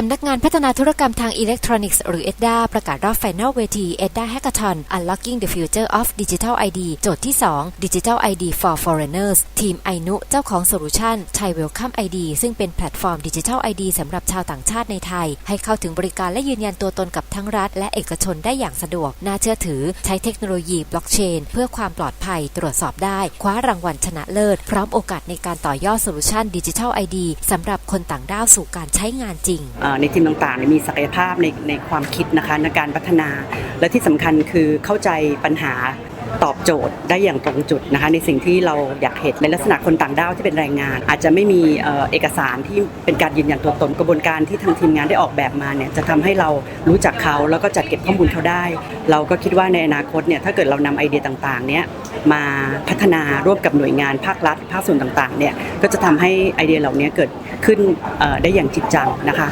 สำนักงานพัฒนาธุรกรรมทางอิเล็กทรอนิกส์หรือ EDDA ประกาศรอบ Final เวที EDDA Hackathon Unlocking the Future of Digital ID โจทย์ที่ 2 Digital ID for Foreigners ทีมไอนุ เจ้าของโซลูชันไทย Welcome ID ซึ่งเป็นแพลตฟอร์ม Digital ID สำหรับชาวต่างชาติในไทย ให้เข้าถึงบริการและยืนยันตัวตนกับทั้งรัฐ และเอกชนได้อย่างสะดวก น่าเชื่อถือ ใช้เทคโนโลยีบล็อกเชน เพื่อความปลอดภัยตรวจสอบได้ คว้ารางวัลชนะเลิศ พร้อมโอกาสในการต่อยอดโซลูชัน Digital ID สำหรับคนต่างด้าวสู่การใช้งานจริงในทีมต่างๆมีศักยภาพในในความคิดนะคะในการพัฒนา และที่สำคัญคือเข้าใจปัญหาตอบโจทย์ได้อย่างตรงจุดนะคะในสิ่งที่เราอยากเห็นในลักษณะคนต่างด้าวที่เป็นแรงงาน อาจจะไม่มีเอกสารที่เป็นการยืนยันตัวตนกระบวนการที่ทางทีมงานได้ออกแบบมาเนี่ยจะทำให้เรารู้จักเขาแล้วก็จัดเก็บข้อมูลเขาได้ เราก็คิดว่าในอนาคตเนี่ยถ้าเกิดเรานำไอเดียต่างๆเนี่ยมาพัฒนาร่วมกับหน่วยงานภาครัฐ ภาคส่วนต่างๆเนี่ยก็จะทำให้ไอเดียเหล่านี้เกิดขึ้นได้อย่างจริงจังนะคะ